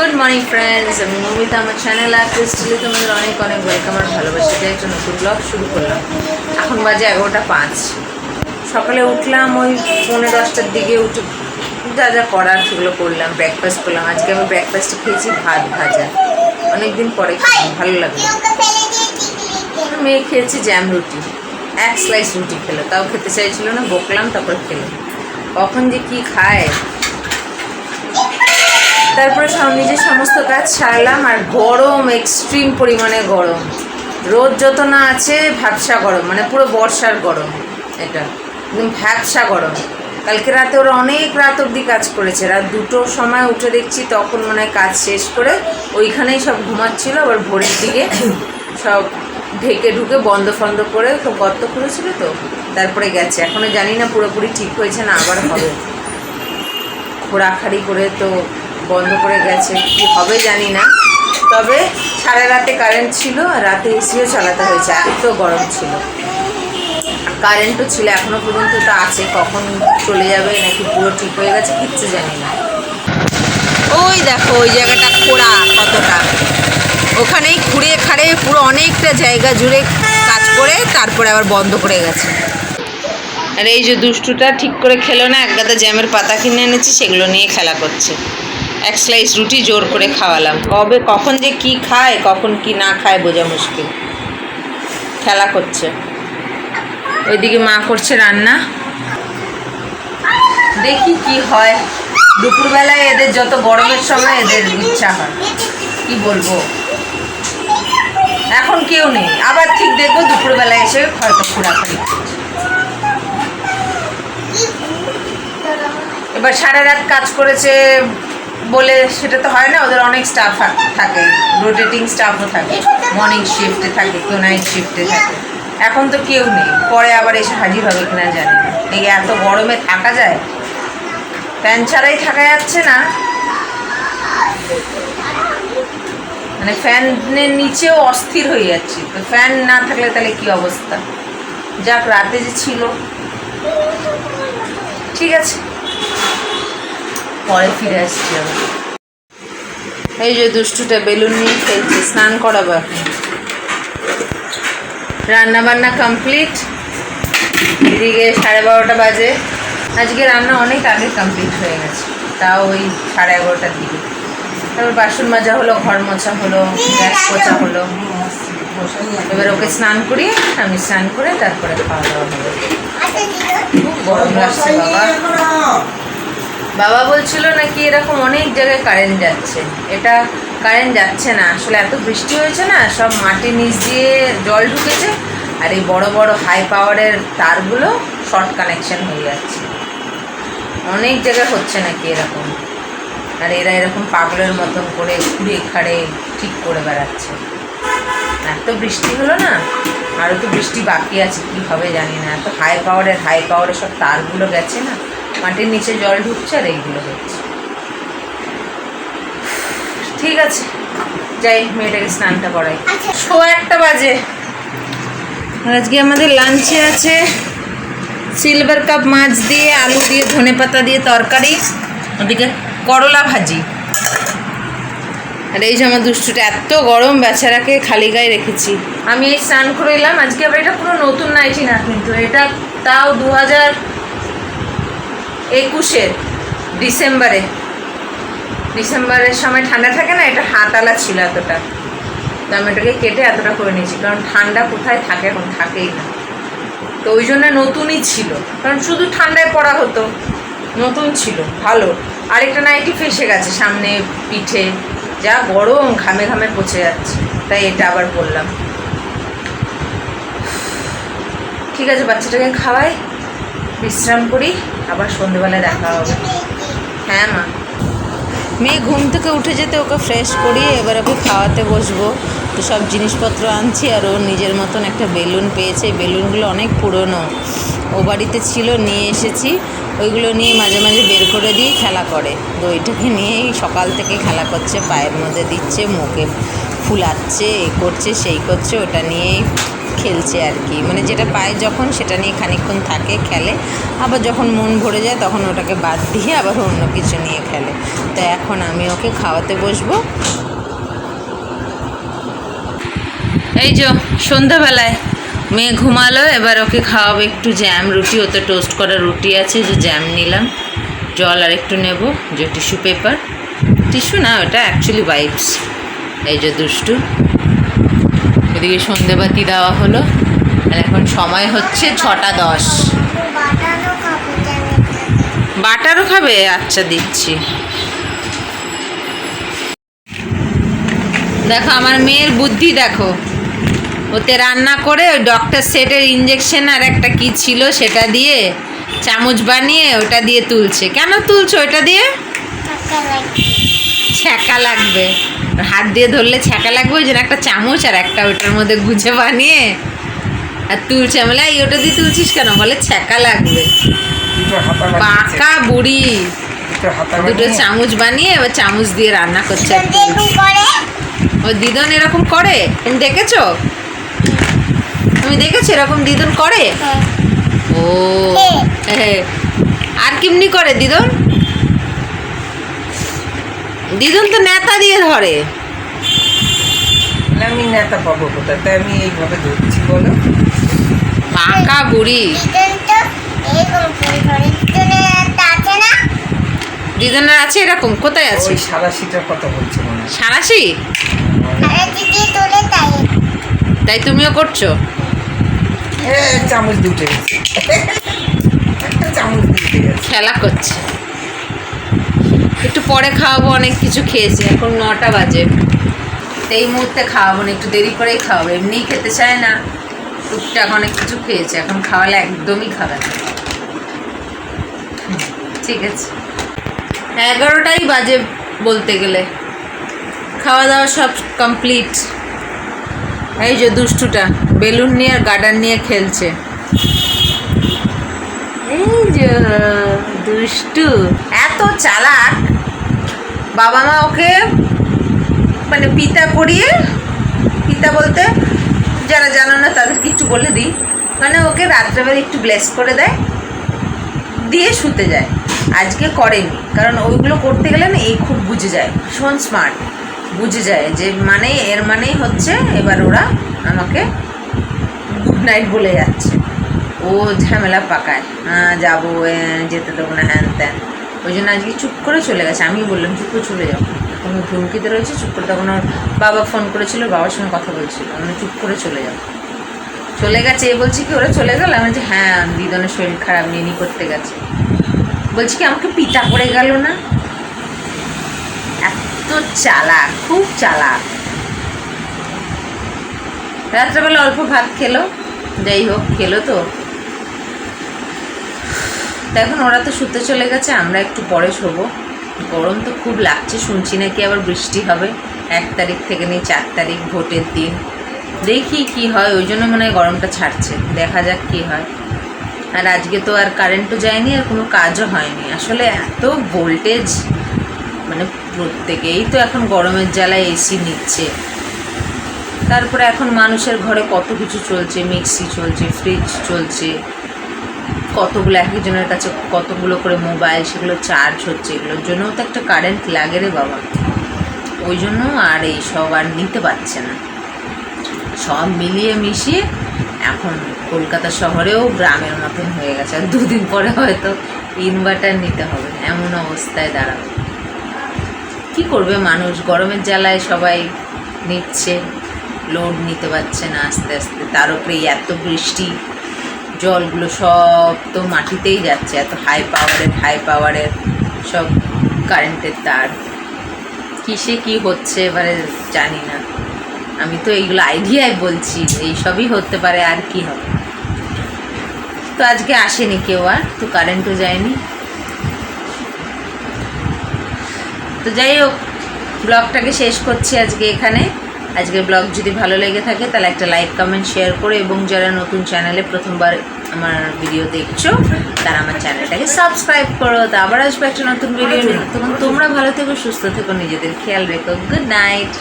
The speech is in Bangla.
গুড মর্নিং ফ্রেন্ডস, আমি মমিতা আমার চ্যানেল আর ক্রিস্টালি তোমাদের অনেক অনেক ওয়েলকাম আর ভালোবাসা। দিয়ে একটা নতুন ব্লগ শুরু করলাম। এখন বাজে এগারোটা পাঁচ। সকালে উঠলাম, ওই পৌনে দশটার দিকে উঠে যা যা করার সেগুলো করলাম ব্রেকফাস্ট করলাম। আজকে আমি ব্রেকফাস্টে খেয়েছি ভাত ভাজা। অনেকদিন পরে ভালো লাগল। মেয়ে খেয়েছি জ্যাম রুটি। এক স্লাইস রুটি খেলো। তাও খেতে চাইছিল না, বকলাম, তারপর খেলো। কখন যে কি খায়? তারপরে নিজের সমস্ত কাজ সারলাম আর গরম এক্সট্রিম পরিমাণে গরম। রোদ যত না আছে, ভ্যাবসা গরম মানে পুরো বর্ষার গরম এটা। একদম ভ্যাবসা গরম। কালকে রাতে ওরা অনেক রাত অবধি কাজ করেছে। রাত দুটোর সময় উঠে দেখছি তখন মানে কাজ শেষ করে ওইখানেই সব ঘুমাচ্ছিল, আবার ভোরের দিকে সব ঢেকে ঢুকে বন্ধ ফন্ধ করে তো গর্ত করেছিল তো, তারপরে গেছে। এখনও জানি না পুরোপুরি ঠিক হয়েছে না, আবার হবে। খোরাখাড়ি করে তো বন্ধ করে গেছে, কি হবে জানি না। তবে সারা রাতে কারেন্ট ছিল, আর রাতে এসিও চালাতে হয়েছে, এত গরম ছিল। কারেন্টও ছিল এখনও পর্যন্ত তো আছে, কখন চলে যাবে নাকি পুরো ঠিক হয়ে গেছে, কিচ্ছু জানি না। ওই দেখো, ওই জায়গাটা খোঁড়া কতটা। ওখানেই খুঁড়ে খাড়ে পুরো অনেকটা জায়গা জুড়ে কাজ করে, তারপরে আবার বন্ধ করে গেছে। আর এই যে দুষ্টুটা ঠিক করে খেলো না, এক গাদা জ্যামের পাতা কিনে এনেছি, সেগুলো নিয়ে খেলা করছে। এক স্লাইস রুটি জোর করে খাওয়ালাম। কবে, কখন যে কি খায়, কখন কি না খায় বোঝা মুশকিল। খেলা করছে। ওইদিকে মা করছে রান্না। দেখি কি হয়। দুপুরবেলায় এদের যত গরমের সময় এদের ইচ্ছা হয়। কি বলব? এখন কেউ নেই। আবার ঠিক দেখব দুপুরবেলায় এসে হয়তো করছে। এবার সারা রাত কাজ করেছে বলে সেটা তো হয় না, ওদের অনেক স্টাফ থাকে রোটেটিং স্টাফও থাকে। মর্নিং শিফটে থাকে, কেউ নাইট শিফটে থাকে। এখন তো কেউ নেই। পরে আবার এসে হাজির হবে কিনা জানি না। এত গরমে থাকা যায়? ফ্যান ছাড়াই থাকা যাচ্ছে না। মানে ফ্যানের নিচেও অস্থির হয়ে যাচ্ছে। তো ফ্যান না থাকলে তাহলে কি অবস্থা? যাক, রাতে যে ছিল। ঠিক আছে। পরে ফিরে আসছি আবার এই যে দুষ্টুটা বেলুন নিয়ে খেলছে, স্নান করাবো এখন। রান্না বান্না কমপ্লিট এদিকে সাড়ে বারোটা বাজে। আজকে রান্না অনেক আগে কমপ্লিট হয়ে গেছে। তাও ওই সাড়ে এগারোটার দিকে। তারপর বাসন মাজা হলো, ঘর মোছা হলো, গ্যাস পোছা হলো। এবার ওকে স্নান করি আমি স্নান করে তারপরে খাওয়া দাওয়া হবে। খুব গরম লাগছে বাবা। বাবা বলছিল নাকি এরকম অনেক জায়গায় কারেন্ট যাচ্ছে। এটা কারেন্ট যাচ্ছে না। আসলে এত বৃষ্টি হয়েছে না, সব মাটির নিচ দিয়ে জল ঢুকেছে আর এই বড় বড় হাই পাওয়ারের তারগুলো শর্ট কানেকশন হয়ে যাচ্ছে। অনেক জায়গায় হচ্ছে নাকি এরকম। আর এরা এরকম পাগলের মতন করে ঘুরে খাড়ে ঠিক করে বেড়াচ্ছে। এত বৃষ্টি হলো না আরও তো বৃষ্টি বাকি আছে, কি হবে জানি না। এত হাই পাওয়ারের হাই পাওয়ারের সব তারগুলো গেছে না। মাটির নিচে জল ঢুকছে আর এইগুলো হচ্ছে। ঠিক আছে যাই মেয়েটাকে স্নানটা করাই। শো একটা বাজে। আজকে আমাদের লাঞ্চে আছে সিলভার কাপ মাছ দিয়ে আলু দিয়ে ধনে পাতা দিয়ে তরকারি ওদিকে করলা ভাজি। আর এই যে আমার দুষ্টুটা এত গরম বেচারাকে খালি গায়ে রেখেছি। আমি এই স্নান করে এলাম আজকে আবার এটা পুরো নতুন নাইটি না কিন্তু এটা তাও দু হাজার একুশের ডিসেম্বরে। ডিসেম্বরের সময় ঠান্ডা থাকে না? এটা হাতালা ছিল এতটা। তো আমি এটাকে কেটে এতটা করে নিয়েছি। কারণ ঠান্ডা কোথায় থাকে এখন থাকেই না। তো ওই জন্য নতুনই ছিল। কারণ শুধু ঠান্ডায় পড়া হতো। নতুন ছিল। ভালো। আরেকটা নাইটি ফেসে গেছে সামনে পিঠে। যা গরম ঘামে ঘামে পচে যাচ্ছে। তাই এটা আবার বললাম। ঠিক আছে, বাচ্চাটাকে খাওয়াই। বিশ্রাম করি, আবার সন্ধেবেলায় দেখা হবে। হ্যাঁ মা। মেয়ে ঘুম থেকে উঠে যেতে ওকে ফ্রেশ করি এবার ওকে খাওয়াতে বসবো। তো সব জিনিসপত্র আনছি আর ও নিজের মতন একটা বেলুন পেয়েছে। বেলুনগুলো অনেক পুরনো। ও বাড়িতে ছিল, নিয়ে এসেছি। ওইগুলো নিয়ে মাঝে মাঝে বের করে দিয়ে খেলা করে। তো ওইটাকে নিয়েই সকাল থেকে খেলা করছে, পায়ের মধ্যে দিচ্ছে, মুখে ফুলাচ্ছে, এ করছে, সেই করছে, ওটা নিয়েই খেলছে আর কি। মানে যেটা পায় যখন সেটা নিয়ে খানিকক্ষণ থাকে, খেলে। আবার যখন মন ভরে যায় তখন ওটাকে বাদ দিয়ে আবার অন্য কিছু নিয়ে খেলে। তো এখন আমি ওকে খাওয়াতে বসবো। এই যে সন্ধ্যাবেলায় মেয়ে ঘুমালো, এবার ওকে খাওয়াবো একটু জ্যাম রুটি, ওতে টোস্ট করা রুটি আছে, যে জ্যাম নিলাম। জল আর একটু নেব, যে টিস্যু পেপার টিস্যু না, ওটা অ্যাকচুয়ালি ওয়াইপস এই যে দুষ্টু। এদিকে সন্ধেবাতি দেওয়া হলো। আর এখন সময় হচ্ছে ছটা দশ। বাটারও খাব? আচ্ছা দিচ্ছি। দেখো আমার মেয়ের বুদ্ধি দেখো। ওতে রান্না করে ওই ডক্টর সেটের ইঞ্জেকশন আর একটা কি ছিল সেটা দিয়ে চামচ বানিয়ে ওটা দিয়ে তুলছে। কেন তুলছো ওটা দিয়ে? ছ্যাঁকা লাগবে। হাত দিয়ে ধরলে ছ্যাঁকা লাগবে ওই জন্য একটা চামচ আর একটা ওটার মধ্যে গুজে বানিয়ে আর তুলছে। আমি বলে, এই ওটা দিয়ে তুলছিস কেন? বলে ছ্যাঁকা লাগবে। পাকা বুড়ি। দুটো চামচ বানিয়ে এবার চামচ দিয়ে রান্না করছে ও দিদন এরকম করে? তুমি দেখেছ? তুমি দেখেছ এরকম দিদন করে? হ্যাঁ। ও হ্যাঁ। আর কেমনি করে দিদন? দিদন তো নেতা দিয়ে ধরে। আমি নেতা পাবো কোথায়? তাই আমি এইভাবে ধরছি বলো। পাকা বুড়ি। দিদুনের আছে এরকম? কোথায় আছে সারাশিটার কথা বলছে মনে সারাশি? তাই তাই তুমিও করছ? চামচ দুটো একটা চামচ দুটো খেলা করছে। একটু পরে খাওয়াবো, অনেক কিছু খেয়েছি। এখন নটা বাজে। এই মুহূর্তে খাওয়াবো না, একটু দেরি করেই খাওয়াবো। এমনিই খেতে চায় না। টুকটাক অনেক কিছু খেয়েছে। এখন খাওয়ালে একদমই খাবে না। ঠিক আছে। এগারোটাই বাজে বলতে গেলে। খাওয়া দাওয়া সব কমপ্লিট। এই যে দুষ্টুটা, বেলুন নিয়ে আর গার্ডার নিয়ে খেলছে। এই যে দুষ্টু। এত চালাক। বাবা মা ওকে মানে পিতা করিয়ে, পিতা বলতে যারা জানো না তাদেরকে একটু বলে দিই। মানে ওকে রাত্রেবেলা একটু ব্লেস করে দেয়, দিয়ে শুতে যায়। আজকে করেনি। কারণ ওইগুলো করতে গেলে না এই খুব বুঝে যায়। ভীষণ স্মার্ট বুঝে যায় যে মানে এর মানেই হচ্ছে এবার ওরা আমাকে গুড নাইট বলে যাচ্ছে। ও ঝামেলা পাকায়। যাব যেতে দেবো না, হ্যান ত্যান। ওই জন্য আজকে চুপ করে চলে গেছে। আমি বললাম, চুপ করে চলে যাও। কোনো ধুমকিতে রয়েছে, চুপ করে। তখন ওর বাবা ফোন করেছিল, বাবার সঙ্গে কথা বলছিল। আমি চুপ করে চলে যাও। চলে গেছে, এ বলছি কি, ওরা চলে গেল? আমি বলছি হ্যাঁ দিদনের শরীর খারাপ, নিনি করতে গেছে। বলছি কি, আমাকে পিতা করে গেল না? এত চালাক, খুব চালাক। রাত্রেবেলা অল্প ভাত খেলো, যাই হোক, খেলো তো। এখন ওরা তো শুতে চলে গেছে, আমরা একটু পরে শোবো। গরম তো খুব লাগছে, শুনছি নাকি আবার বৃষ্টি হবে। এক তারিখ থেকে নিয়ে চার তারিখ, ভোটের দিন। দেখি কি হয়, ওই জন্য মনে হয় গরমটা ছাড়ছে। দেখা যাক কি হয়। আর আজকে তো আর কারেন্টও যায়নি, আর কোনো কাজও হয়নি। আসলে এত ভোল্টেজ মানে প্রত্যেকেই তো এখন গরমের জ্বালায় এসি নিচ্ছে। তারপরে এখন মানুষের ঘরে কত কিছু চলছে, মিক্সি চলছে ফ্রিজ চলছে। কতগুলো, এক একজনের কাছে কতগুলো করে মোবাইল, সেগুলো চার্জ হচ্ছে, এগুলোর জন্যও তো একটা কারেন্ট লাগে রে বাবা। ওই জন্য আর এই সব আর নিতে পারছে না। সব মিলিয়ে মিশিয়ে এখন কলকাতা শহরেও গ্রামের মতন হয়ে গেছে। আর দুদিন পরে হয়তো ইনভার্টার নিতে হবে, এমন অবস্থায় দাঁড়াবে। কি করবে মানুষ? গরমের জ্বালায় সবাই নিচ্ছে লোড নিতে পারছে না আস্তে আস্তে। তার উপরে এত বৃষ্টি জলগুলো সব তো মাটিতেই যাচ্ছে, এত হাই পাওয়ারের হাই পাওয়ারের সব কারেন্টের তার। কিসে কি হচ্ছে এবারে জানি না। আমি তো এইগুলো আইডিয়ায় বলছি, এই সবই হতে পারে, আর কি হবে? তো আজকে আসেনি কেউ আর, তো কারেন্টও যায়নি। তো যাই হোক ব্লগটাকে শেষ করছি আজকে এখানে। আজকের ব্লগ যদি ভালো লেগে থাকে তাহলে একটা লাইক কমেন্ট শেয়ার করে এবং যারা নতুন চ্যানেলে প্রথমবার আমার ভিডিও দেখছ তারা আমার চ্যানেলটাকে সাবস্ক্রাইব করো। তো আবার আসব একটা নতুন ভিডিও নিয়ে। তখন তোমরা ভালো থেকো সুস্থ থেকো নিজেদের খেয়াল রেখো। Good night